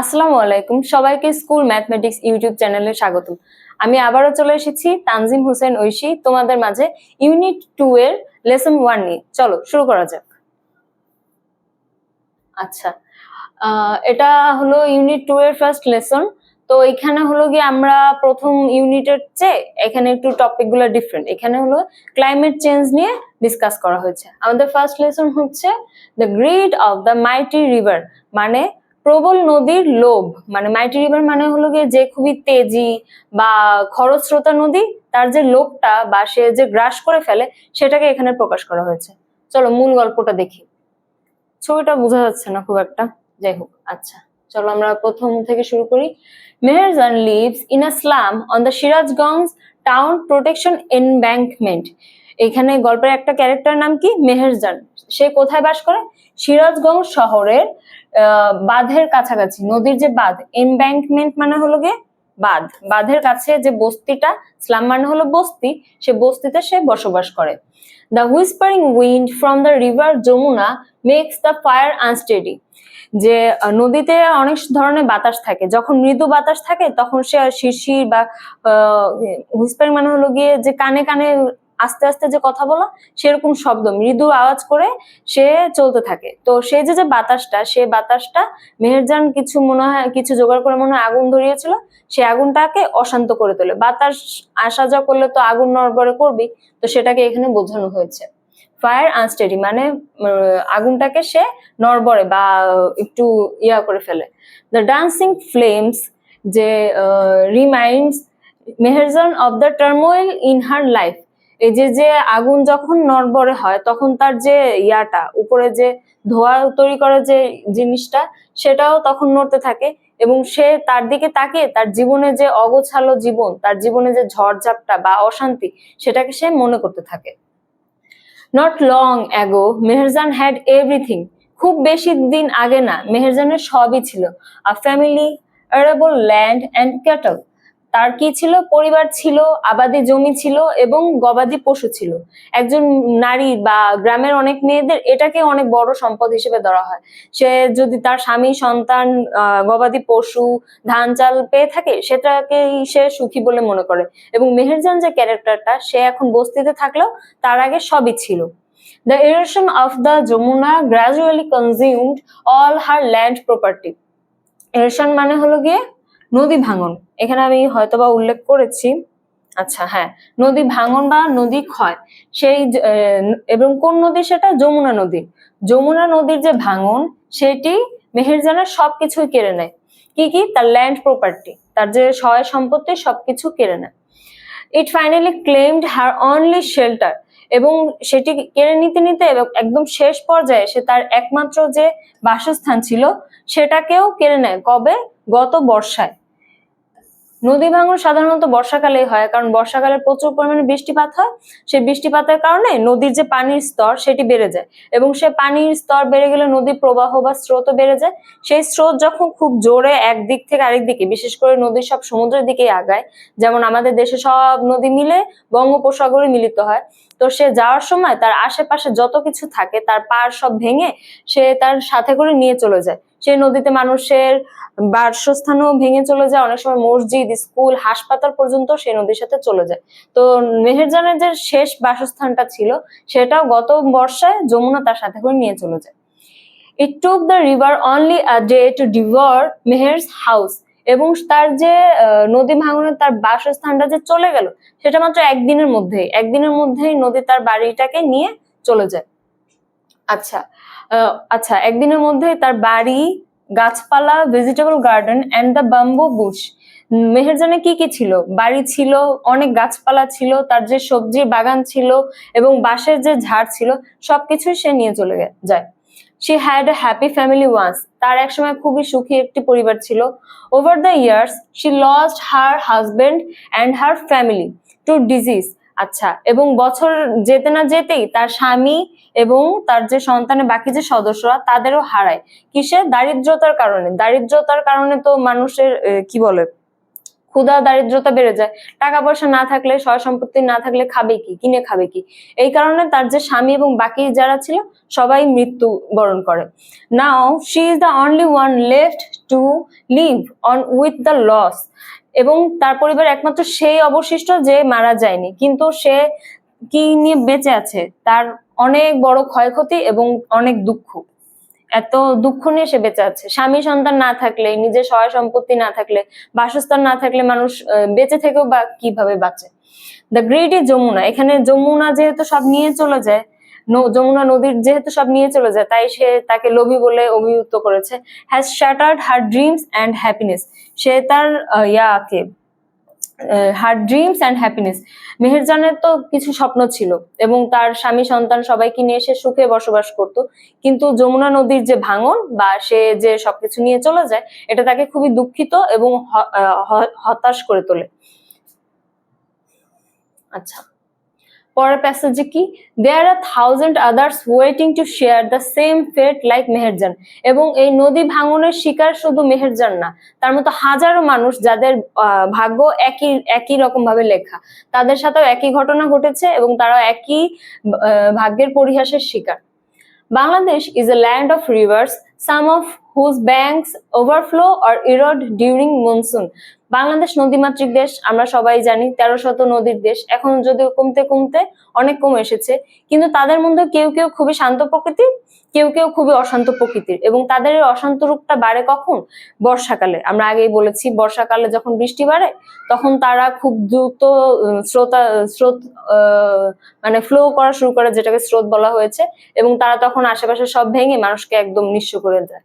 আসসালামু আলাইকুম। সবাইকে স্কুল ম্যাথমেটিক্স ইউটিউব চ্যানেলে স্বাগতম। আমি আবারও চলে এসেছি তানজিম হোসেন ঐশী, তোমাদের মাঝে ইউনিট টু এর লেসন ওয়ান নিয়ে। চলো, শুরু করা যাক। আচ্ছা এটা হলো ইউনিট টু এর ফার্স্ট লেসন তো এখানে হলো গিয়ে আমরা প্রথম ইউনিটের চেয়ে এখানে একটু টপিকগুলো ডিফারেন্ট এখানে হলো ক্লাইমেট চেঞ্জ নিয়ে ডিসকাস করা হয়েছে। আমাদের ফার্স্ট লেসন হচ্ছে the greed of the mighty river মানে প্রবল নদীর লোভ মানে মাইটি রিভার মানে হলো গিয়ে যে খুবই তেজি বা খরস্রোতা নদী, তার যে লোভটা বা সে যে গ্রাস করে ফেলে, সেটাকে এখানে প্রকাশ করা হয়েছে। চলো মূল গল্পটা দেখি। ছবিটা বোঝা যাচ্ছে না খুব একটা। যাই হোক আচ্ছা। চলো আমরা প্রথম থেকে শুরু করি। Meherjan lives in a slum on the Sirajganj town protection embankment এখানে গল্পের একটা ক্যারেক্টার নাম কি? মেহেরজান। সে কোথায় বাস করে? সিরাজগঞ্জ শহরের বাঁধের কাছাকাছি। নদীর যে বাঁধ এনব্যাঙ্কমেন্ট মানে হলো গিয়ে বাঁধ। বাঁধের কাছে যে বস্তিটা স্লাম মানে হলো বস্তি, সে বস্তিতে সে বসবাস করে। The whispering wind from the river Jamuna makes the fire unsteady যে নদীতে অনেক ধরনের বাতাস থাকে। যখন মৃদু বাতাস থাকে, তখন সে শিরশির বা হুইসপারিং মানে হলো গিয়ে যে কানে কানে আস্তে আস্তে যে কথা বলা, সেরকম শব্দ, মৃদু আওয়াজ করে সে চলতে থাকে। তো সে যে যে বাতাসটা, সে বাতাসটা মেহেরজান কিছু মনে হয়, কিছু জোগাড় করে মনে হয় আগুন ধরিয়েছিল, সে আগুনটাকে অশান্ত করে তোলে। বাতাস আসা যাওয়া করলে তো আগুন নড়বড়ে করবি তো সেটাকে এখানে বোঝানো হয়েছে। ফায়ার আনস্টেডি মানে আগুনটাকে সে নড়বড়ে বা একটু ইয়া করে ফেলে। দ্য ডান্সিং ফ্লেমস যে reminds Meherjan of the turmoil in her life এই যে যে আগুন যখন নড়বড়ে হয়, তখন তার যে ইয়াটা, উপরে যে ধোয়া তৈরি করে যে জিনিসটা, সেটাও তখন নড়তে থাকে এবং সে তার দিকে তাকিয়ে তার জীবনে যে অগোছালো জীবন, তার জীবনে যে ঝড়ঝাপটা বা অশান্তি, সেটাকে সে মনে করতে থাকে। Not long ago Meherjan had everything খুব বেশি দিন আগে না মেহেরজানের সবই ছিল। A family arable land and cattle তার কি ছিল? পরিবার ছিল, আবাদি জমি ছিল এবং গবাদি পশু ছিল। একজন নারী বা গ্রামের অনেক মেয়েদের এটাকে অনেক বড় সম্পদ হিসেবে ধরা হয়। সে যদি তার স্বামী, সন্তান গবাদি পশু, ধান, চাল পেয়ে থাকে, সেটাকেই সে সুখী বলে মনে করে। এবং মেহেরজান যে ক্যারেক্টারটা, সে এখন বস্তিতে থাকলেও তার আগে সবই ছিল। The erosion of the Jamuna gradually consumed all her land property erosion মানে হলো গিয়ে নদী ভাঙন। এখানে আমি হয়তোবা উল্লেখ করেছি। আচ্ছা হ্যাঁ। নদী ভাঙন বা নদী ক্ষয়, সেই এবং কোন নদী সেটা? যমুনা নদী। যমুনা নদীর যে ভাঙন, সেটি মেহেরজানের সবকিছুই কেড়ে নেয়। কি কি? তার ল্যান্ড প্রপার্টি তার যে সহায় সম্পত্তি, সবকিছু কেড়ে নেয়। It finally claimed her only shelter এবং সেটি কেড়ে নিতে নিতে এবং একদম শেষ পর্যায়ে সে তার একমাত্র যে বাসস্থান ছিল, সেটাকেও কেড়ে নেয়। কবে? গত বর্ষায়। নদী ভাঙন সাধারণত বর্ষাকালে হয়, কারণ বর্ষাকালে প্রচুর পরিমাণে বৃষ্টিপাত হয়। সেই বৃষ্টিপাতের কারণে নদীর যে পানির স্তর সেটি বেড়ে যায় এবং সে পানির স্তর বেড়ে গেলে নদীর প্রবাহ বা স্রোতও বেড়ে যায়। সেই স্রোত যখন খুব জোরে একদিক থেকে আরেক দিকে, বিশেষ করে নদীর সব সমুদ্রের দিকেই আগায়, যেমন আমাদের দেশে সব নদী মিলে বঙ্গোপসাগরে মিলিত হয়, তো সে যাওয়ার সময় তার আশেপাশে যত কিছু থাকে, তার পার সব ভেঙে সে তার সাথে করে নিয়ে চলে যায়। সেই নদীতে মানুষের বাসস্থানও ভেঙে চলে যায়, অনেক সময় মসজিদ, স্কুল, হাসপাতাল পর্যন্ত সেই নদীর সাথে চলে যায়। তো মেহেরজানের যে শেষ বাসস্থানটা ছিল, সেটাও গত বর্ষায় যমুনা তার সাথে করে নিয়ে চলে যায়। It took the river only a day to devour Meher's house এবং তার যে নদী ভাঙনের তার বাসস্থানটা যে চলে গেল, সেটা মাত্র একদিনের মধ্যেই। একদিনের মধ্যেই নদী তার বাড়িটাকে নিয়ে চলে যায়। আচ্ছা আচ্ছা একদিনের মধ্যে তার বাড়ি, গাছপালা vegetable garden and the bamboo bush মেহেরজানে কি কি ছিল? বাড়ি ছিল, অনেক গাছপালা ছিল, তার যে সবজির বাগান ছিল এবং বাঁশের যে ঝাড় ছিল, সবকিছুই সে নিয়ে চলে যায়। She had a happy family once তার একসময় খুবই সুখী একটি পরিবার ছিল। Over the years she lost her husband and her family to disease আচ্ছা এবং বছর যেতে না যেতেই তার স্বামী এবং তার যে সন্তানের বাকি যে সদস্যরা তাদেরও হারায়। কিসে? দারিদ্রতার কারণে। দারিদ্রতার কারণে তো মানুষের কি বলে, ক্ষুধা, দারিদ্রতা বেড়ে যায়। টাকা পয়সা না থাকলে সয় সম্পত্তি না থাকলে খাবে কি? কিনে খাবে কি? এই কারণে তার যে স্বামী এবং বাকি যারা ছিল, সবাই মৃত্যু বরণ করে। Now she is the only one left to live on with the loss এবং তার পরিবার একমাত্র সেই অবশিষ্ট যে মারা যায়নি। কিন্তু সে কি নিয়ে বেঁচে আছে? তার অনেক বড় ক্ষয়ক্ষতি এবং অনেক দুঃখ। এত দুঃখ নিয়ে সে বেঁচে আছে। স্বামী সন্তান না থাকলে, নিজের সহায় সম্পত্তি না থাকলে, বাসস্থান না থাকলে মানুষ বেঁচে থেকেও বা কীভাবে বাঁচে? The great Jamuna. এখানে যমুনা যেহেতু সব নিয়ে চলে যায় যমুনা নদীর যেহেতু সব নিয়ে চলে যায়, তাই সে তাকে লোভী বলে অভিযুক্ত করেছে। Has shattered her dreams and happiness সে তার ইয়াকে হার ড্রিমস অ্যান্ড হ্যাপিনেস মেহেরজানের তো কিছু স্বপ্ন ছিল এবং তার স্বামী, সন্তান সবাইকে নিয়ে সে সুখে বসবাস করত। কিন্তু যমুনা নদীর যে ভাঙন বা সে যে সবকিছু নিয়ে চলে যায়, এটা তাকে খুবই দুঃখিত এবং হতাশ করে তোলে। আচ্ছা। পরের প্যাসেজে কি? There are thousand others waiting to share the same fate like Meherjan এবং এই নদী ভাঙনের শিকার শুধু মেহেরজান না, তার মতো হাজারো মানুষ যাদের ভাগ্য একই একই রকম ভাবে লেখা। তাদের সাথেও একই ঘটনা ঘটেছে এবং তারা একই ভাগ্যের পরিহাসের শিকার। Bangladesh is a land of rivers some of whose banks overflow or erode during monsoon. Bangladesh নদীমাতৃক দেশ, আমরা সবাই জানি, তেরো শত নদীর দেশ। এখন যদিও কমতে কমতে অনেক কমে এসেছে, কিন্তু তাদের মধ্যে কেউ কেউ খুবই শান্ত প্রকৃতি কেউ কেউ খুবই অশান্ত প্রকৃতির। এবং তাদের অশান্ত রূপটা বাড়ে কখন? বর্ষাকালে। আমরা আগেই বলেছি, বর্ষাকালে যখন বৃষ্টি বাড়ে, তখন তারা খুব দ্রুত স্রোতা, স্রোত মানে ফ্লো করা শুরু করে, যেটাকে স্রোত বলা হয়েছে। এবং তারা তখন আশেপাশে সব ভেঙে মানুষকে একদম নিঃস্ব করে দেয়।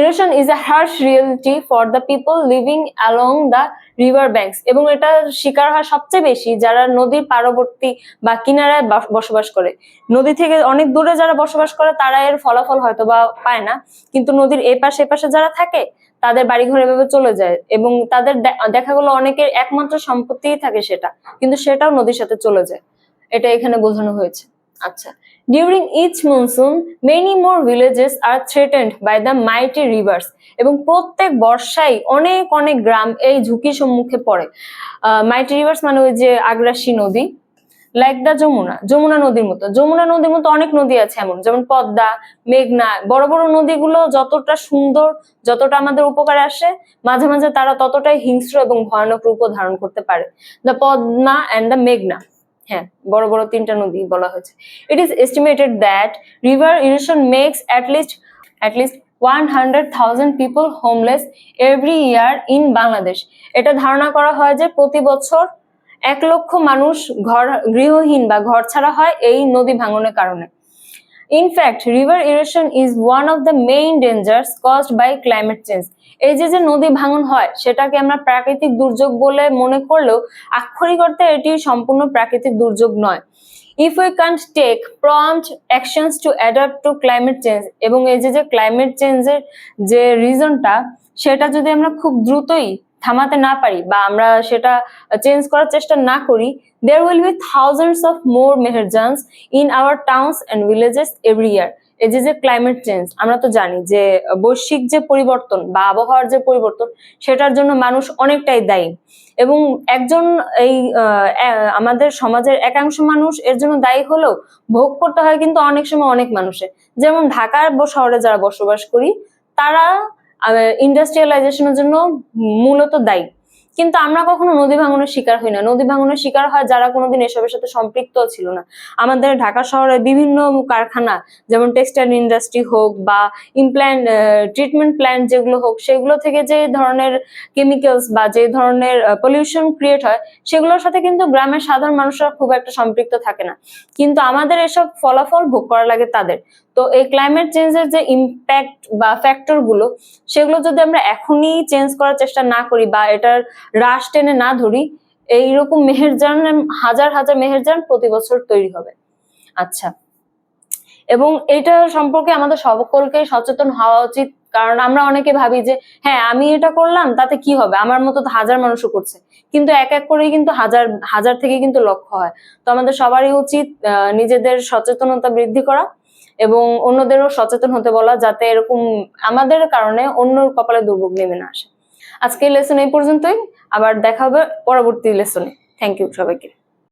Erosion is a harsh reality for the people living along the river banks, এবং এটা শিকার হয় সবচেয়ে বেশি যারা নদীর পার্বতী বা কিনারায় বসবাস করে। নদী থেকে অনেক দূরে যারা বসবাস করে, তারা এর ফলাফল হয়তো বা পায় না, কিন্তু নদীর এ পাশে এ পাশে যারা থাকে, তাদের বাড়িঘর এভাবে চলে যায়, এবং তাদের দেখা গেলো অনেকের একমাত্র সম্পত্তিই থাকে সেটা, কিন্তু সেটাও নদীর সাথে চলে যায়। এটা এখানে বোঝানো হয়েছে। আচ্ছা। During each monsoon many more villages are threatened by the mighty rivers এবং প্রত্যেক বর্ষায় অনেক অনেক গ্রাম এই ঝুঁকির সম্মুখে পড়ে। মাইটি রিভার্স মানে ওই যে আগ্রাসী নদী লাইক দ্য যমুনা যমুনা নদীর মতো। যমুনা নদীর মতো অনেক নদী আছে এমন, যেমন পদ্মা, মেঘনা, বড় বড় নদীগুলো যতটা সুন্দর, যতটা আমাদের উপকারে আসে, মাঝে মাঝে তারা ততটাই হিংস্র এবং ভয়ানক রূপ ধারণ করতে পারে। দ্য পদ্মা অ্যান্ড দ্য মেঘনা। হ্যাঁ বড় বড় তিনটা নদী বলা হয়েছে। It is estimated that river erosion makes at least at least one hundred thousand people homeless every year in Bangladesh এটা ধারণা করা হয় যে প্রতি বছর এক লক্ষ মানুষ ঘর গৃহহীন বা ঘর ছাড়া হয় এই নদী ভাঙনের কারণে। In fact river erosion is one of the main dangers caused by climate change এই যে যে নদী ভাঙন হয়, সেটাকে আমরা প্রাকৃতিক দুর্যোগ বলে মনে করলেও আক্ষরিক অর্থে এটি সম্পূর্ণ প্রাকৃতিক দুর্যোগ নয়। If we can't take prompt actions to adapt to climate change এবং এই যে যে ক্লাইমেট চেঞ্জের যে রিজনটা সেটা যদি আমরা খুব দ্রুতই থামাতে না পারি বা আমরা সেটা চেঞ্জ করার চেষ্টা না করি there will be thousands of more Meherjans in our towns and villages every year এই যে যে ক্লাইমেট চেঞ্জ আমরা তো জানি যে বৈশ্বিক যে পরিবর্তন বা আবহাওয়ার যে পরিবর্তন, সেটার জন্য মানুষ অনেকটাই দায়ী। এবং একজন এই আমাদের সমাজের একাংশ মানুষ এর জন্য দায়ী হলেও ভোগ করতে হয় কিন্তু অনেক সময় অনেক মানুষের। যেমন ঢাকার শহরে যারা বসবাস করি, তারা ইন্ডাস্ট্রিয়ালাইজেশনের জন্য মূলত দায়ী। কিন্তু আমরা কখনো নদী ভাঙনের শিকার হই না। নদী ভাঙনের শিকার হয় যারা কোনোদিন এসবের সাথে সম্পৃক্ত ছিল না। আমাদের ঢাকা শহরে বিভিন্ন কারখানা, যেমন টেক্সটাইল ইন্ডাস্ট্রি হোক বা ইমপ্ল্যান্ট ট্রিটমেন্ট প্ল্যান্ট যেগুলো হোক, সেগুলো থেকে যে ধরনের কেমিক্যালস বা যে ধরনের পলিউশন ক্রিয়েট হয়, সেগুলোর সাথে কিন্তু গ্রামের সাধারণ মানুষরা খুব একটা সম্পৃক্ত থাকে না। কিন্তু আমাদের এসব ফলাফল ভোগ করা লাগে তাদের। তো এই ক্লাইমেট চেঞ্জের যে ইম্প্যাক্ট বা ফ্যাক্টরগুলো, সেগুলো যদি আমরা এখনই চেঞ্জ করার চেষ্টা না করি বা এটার হ্রাস টেনে না ধরি, এইরকম মেহেরজান, হাজার হাজার মেহেরজান প্রতি বছর তৈরি হবে। আচ্ছা। এবং এটা সম্পর্কে আমাদের সকলকে সচেতন হওয়া উচিত, কারণ আমরা অনেকে ভাবি যে হ্যাঁ আমি এটা করলাম, তাতে কি হবে? আমার মতো হাজার মানুষও করছে। কিন্তু এক এক করেই কিন্তু হাজার হাজার থেকে কিন্তু লক্ষ্য হয়। তো আমাদের সবারই উচিত নিজেদের সচেতনতা বৃদ্ধি করা। এবং অন্যদেরও সচেতন হতে বলা যাতে এরকম আমাদের কারণে অন্য কপালে দুর্ভোগ নেমে না আসে। আজকের লেসন এই পর্যন্তই। আবার দেখা হবে পরবর্তী লেসনে থ্যাংক ইউ সবাইকে।